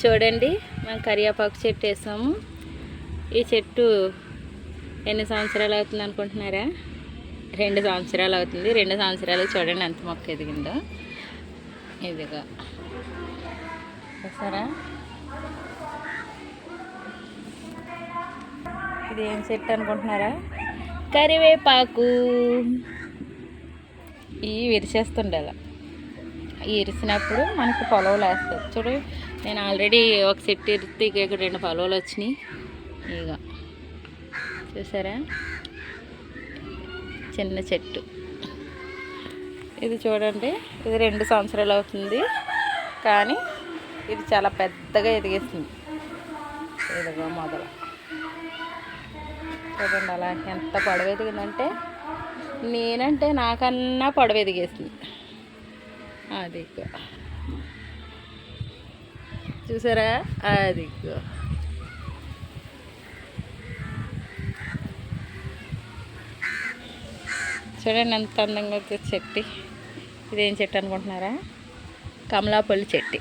చూడండి మనం కరివేపాకు చెట్టు వేసాము. ఈ చెట్టు ఎన్ని సంవత్సరాలు అవుతుంది అనుకుంటున్నారా? రెండు సంవత్సరాలు అవుతుంది. రెండు సంవత్సరాలు చూడండి ఎంత మొక్క ఎదిగిందో. ఇదిగా. చూసారా? ఇది ఏం చెట్టు అనుకుంటున్నారా? కరివేపాకు. ఇవి విరిచేస్తుండాలి. ఇరిసినప్పుడు మనకి పొలవలు వేస్తాయి చూడు నేను ఆల్రెడీ ఒక చెట్టు ఇరితే ఇక్కడ రెండు పొలవలు వచ్చినాయి. ఇక చూసారా? చిన్న చెట్టు. ఇది చూడండి ఇది రెండు సంవత్సరాలు అవుతుంది. కానీ ఇది చాలా పెద్దగా ఎదిగేస్తుంది ఇదిగో మొదలు. చూడండి అలా ఎంత పొడవు ఎదిగిందంటే నేనంటే నాకన్నా పొడవు ఎదిగేసింది. అదిగో చూసారా? అదిగో చూడండి ఎంత అందంగా వచ్చే చెట్టు. ఇదేం చెట్టు అనుకుంటున్నారా? కమలాపల్లి చెట్టు.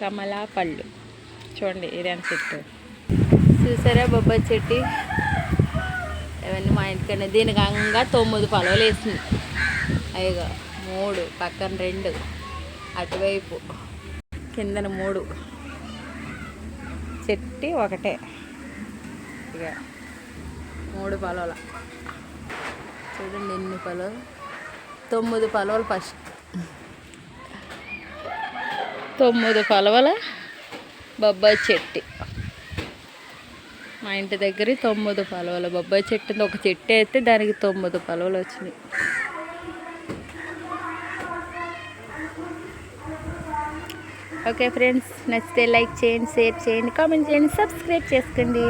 కమలాపళ్ళు చూడండి ఇదేం చెట్టు. చూసారా బొబ్బ చెట్టు? ఇవన్నీ దీనికి అంగా తొమ్మిది పొలవలు వేసింది. అయ్యగా మూడు పక్కన రెండు అటువైపు కిందన మూడు. చెట్టి ఒకటే. ఇక మూడు పొలవల. చూడండి ఎన్ని పొలవలు. తొమ్మిది పొలవలు ఫస్ట్. తొమ్మిది పొలవల బొబ్బాయి చెట్టు. మా ఇంటి దగ్గర తొమ్మిది పలవలు. బొబ్బాయి చెట్టు ఒక చెట్టు అయితే దానికి తొమ్మిది పలవలు వచ్చినాయి. ఓకే ఫ్రెండ్స్ నచ్చితే లైక్ చేయండి షేర్ చేయండి కామెంట్ చేయండి సబ్స్క్రైబ్ చేసుకోండి.